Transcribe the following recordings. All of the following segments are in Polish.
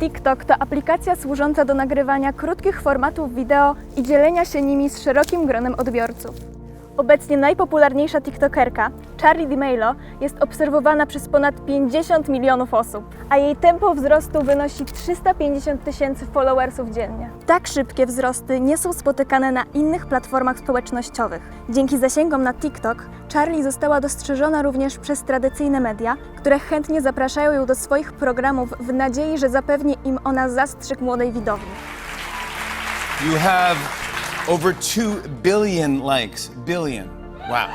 TikTok to aplikacja służąca do nagrywania krótkich formatów wideo i dzielenia się nimi z szerokim gronem odbiorców. Obecnie najpopularniejsza TikTokerka, Charlie D'Amelio, jest obserwowana przez ponad 50 milionów osób, a jej tempo wzrostu wynosi 350 tysięcy followersów dziennie. Tak szybkie wzrosty nie są spotykane na innych platformach społecznościowych. Dzięki zasięgom na TikTok, Charlie została dostrzeżona również przez tradycyjne media, które chętnie zapraszają ją do swoich programów w nadziei, że zapewni im ona zastrzyk młodej widowni. You have over 2 billion likes. Billion. Wow.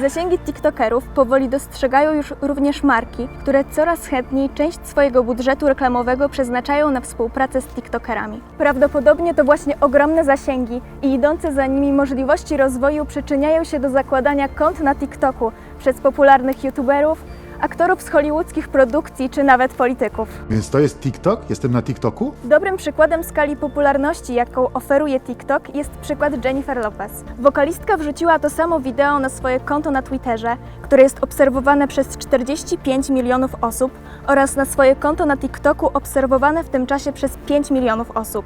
Zasięgi TikTokerów powoli dostrzegają już również marki, które coraz chętniej część swojego budżetu reklamowego przeznaczają na współpracę z TikTokerami. Prawdopodobnie to właśnie ogromne zasięgi i idące za nimi możliwości rozwoju przyczyniają się do zakładania kont na TikToku przez popularnych YouTuberów, aktorów z hollywoodzkich produkcji czy nawet polityków. Więc to jest TikTok? Jestem na TikToku? Dobrym przykładem skali popularności, jaką oferuje TikTok, jest przykład Jennifer Lopez. Wokalistka wrzuciła to samo wideo na swoje konto na Twitterze, które jest obserwowane przez 45 milionów osób, oraz na swoje konto na TikToku obserwowane w tym czasie przez 5 milionów osób.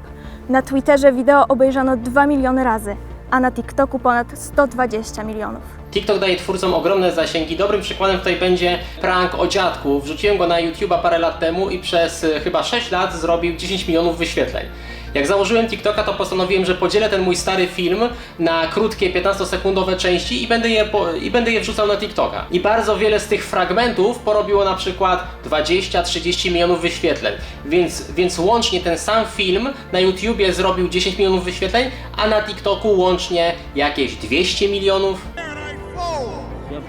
Na Twitterze wideo obejrzano 2 miliony razy, a na TikToku ponad 120 milionów. TikTok daje twórcom ogromne zasięgi. Dobrym przykładem tutaj będzie prank o dziadku. Wrzuciłem go na YouTube'a parę lat temu i przez y, chyba 6 lat zrobił 10 milionów wyświetleń. Jak założyłem TikToka, to postanowiłem, że podzielę ten mój stary film na krótkie 15-sekundowe części i będę, je po, i będę je wrzucał na TikToka. I bardzo wiele z tych fragmentów porobiło na przykład 20-30 milionów wyświetleń. Więc, więc łącznie ten sam film na YouTubie zrobił 10 milionów wyświetleń, a na TikToku łącznie jakieś 200 milionów.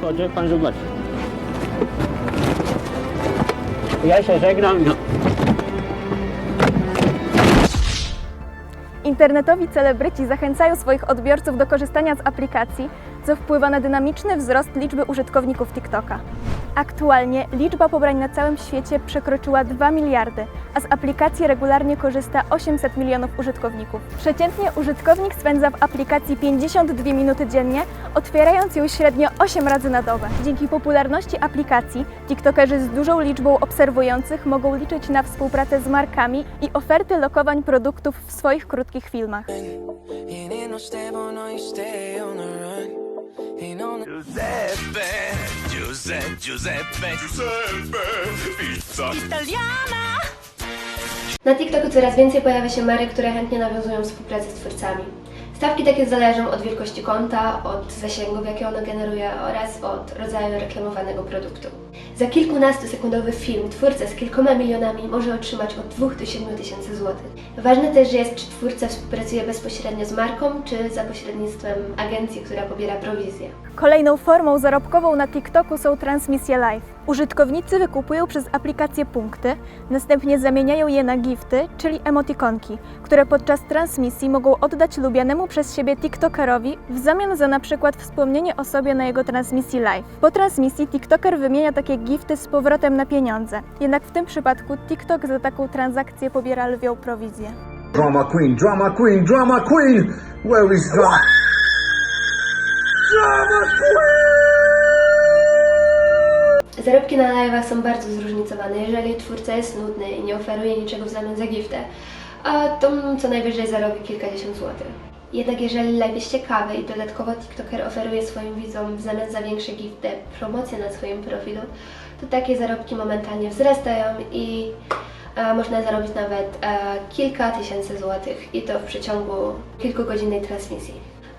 Wchodzę, pan zobaczy. Ja się żegnam. No. Internetowi celebryci zachęcają swoich odbiorców do korzystania z aplikacji, co wpływa na dynamiczny wzrost liczby użytkowników TikToka. Aktualnie liczba pobrań na całym świecie przekroczyła 2 miliardy, a z aplikacji regularnie korzysta 800 milionów użytkowników. Przeciętnie użytkownik spędza w aplikacji 52 minuty dziennie, otwierając ją średnio 8 razy na dobę. Dzięki popularności aplikacji, TikTokerzy z dużą liczbą obserwujących mogą liczyć na współpracę z markami i oferty lokowań produktów w swoich krótkich filmach. Giuseppe. Giuseppe. Giuseppe. Giuseppe. Pizza. Na TikToku coraz więcej pojawia się marek, które chętnie nawiązują współpracę z twórcami. Stawki takie zależą od wielkości konta, od zasięgów, jakie ono generuje oraz od rodzaju reklamowanego produktu. Za kilkunastosekundowy film twórca z kilkoma milionami może otrzymać od 2 do 7 tysięcy złotych. Ważne też jest, czy twórca współpracuje bezpośrednio z marką, czy za pośrednictwem agencji, która pobiera prowizję. Kolejną formą zarobkową na TikToku są transmisje live. Użytkownicy wykupują przez aplikację punkty, następnie zamieniają je na gifty, czyli emotikonki, które podczas transmisji mogą oddać lubianemu przez siebie TikTokerowi w zamian za na przykład wspomnienie o sobie na jego transmisji live. Po transmisji TikToker wymienia takie gifty z powrotem na pieniądze. Jednak w tym przypadku TikTok za taką transakcję pobiera lwią prowizję. Drama queen, drama queen, drama queen! Where is the... Drama queen! Zarobki na live'ach są bardzo zróżnicowane. Jeżeli twórca jest nudny i nie oferuje niczego w zamian za giftę, a to co najwyżej zarobi kilkadziesiąt złotych. Jednak jeżeli jest ciekawy i dodatkowo TikToker oferuje swoim widzom w zamian za większe gifty promocję na swoim profilu, to takie zarobki momentalnie wzrastają i e, można zarobić nawet e, kilka tysięcy złotych i to w przeciągu kilkugodzinnej transmisji.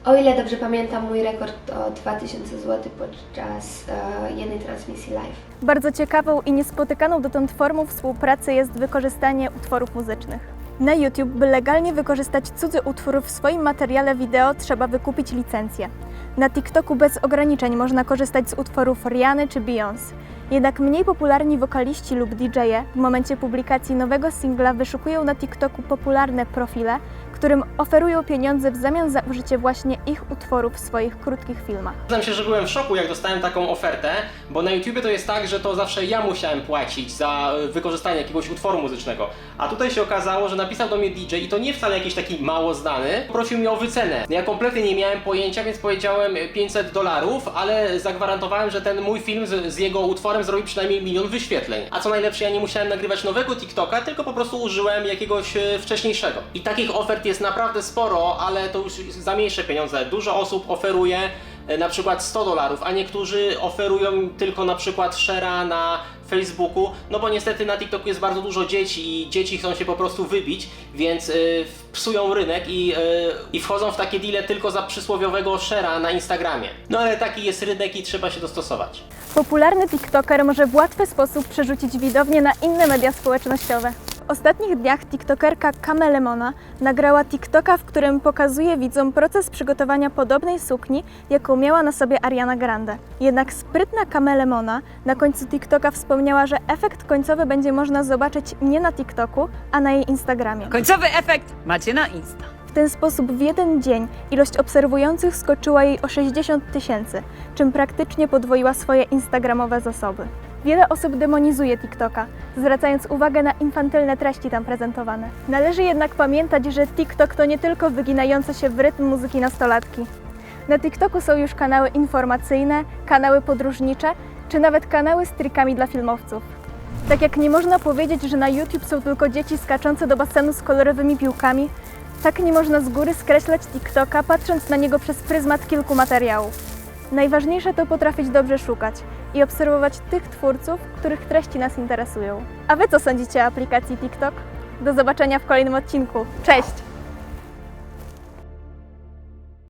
O ile dobrze pamiętam, mój rekord to 2000 zł podczas e, jednej transmisji live. Bardzo ciekawą i niespotykaną dotąd formą współpracy jest wykorzystanie utworów muzycznych. Na YouTube, by legalnie wykorzystać cudzy utwór w swoim materiale wideo, trzeba wykupić licencję. Na TikToku bez ograniczeń można korzystać z utworów Riany czy Beyoncé. Jednak mniej popularni wokaliści lub DJ-e w momencie publikacji nowego singla wyszukują na TikToku popularne profile, którym oferują pieniądze w zamian za użycie właśnie ich utworów w swoich krótkich filmach. Przyznam się, że byłem w szoku, jak dostałem taką ofertę, bo na YouTubie to jest tak, że to zawsze ja musiałem płacić za e, wykorzystanie jakiegoś utworu muzycznego. A tutaj się okazało, że napisał do mnie DJ i to nie wcale jakiś taki mało znany, prosił mnie o wycenę. Ja kompletnie nie miałem pojęcia, więc powiedziałem 500 dolarów, ale zagwarantowałem, że ten mój film z, z jego utworem zrobi przynajmniej milion wyświetleń. A co najlepsze, ja nie musiałem nagrywać nowego TikToka, tylko po prostu użyłem jakiegoś e, wcześniejszego. I takich ofert jest naprawdę sporo, ale to już za mniejsze pieniądze. Dużo osób oferuje e, na przykład 100 dolarów, a niektórzy oferują tylko na przykład share'a na Facebooku, no bo niestety na TikToku jest bardzo dużo dzieci i dzieci chcą się po prostu wybić, więc y, psują rynek i, y, i wchodzą w takie deale tylko za przysłowiowego share'a na Instagramie. No ale taki jest rynek i trzeba się dostosować. Popularny TikToker może w łatwy sposób przerzucić widownię na inne media społecznościowe. W ostatnich dniach TikTokerka Kamelemona nagrała TikToka, w którym pokazuje widzom proces przygotowania podobnej sukni, jaką miała na sobie Ariana Grande. Jednak sprytna Kamelemona na końcu TikToka wspomniała, że efekt końcowy będzie można zobaczyć nie na TikToku, a na jej Instagramie. Końcowy efekt macie na Insta. W ten sposób w jeden dzień ilość obserwujących skoczyła jej o 60 tysięcy, czym praktycznie podwoiła swoje instagramowe zasoby. Wiele osób demonizuje TikToka, zwracając uwagę na infantylne treści tam prezentowane. Należy jednak pamiętać, że TikTok to nie tylko wyginające się w rytm muzyki nastolatki. Na TikToku są już kanały informacyjne, kanały podróżnicze, czy nawet kanały z trikami dla filmowców. Tak jak nie można powiedzieć, że na YouTube są tylko dzieci skaczące do basenu z kolorowymi piłkami, tak nie można z góry skreślać TikToka, patrząc na niego przez pryzmat kilku materiałów. Najważniejsze to potrafić dobrze szukać i obserwować tych twórców, których treści nas interesują. A Wy co sądzicie o aplikacji TikTok? Do zobaczenia w kolejnym odcinku. Cześć!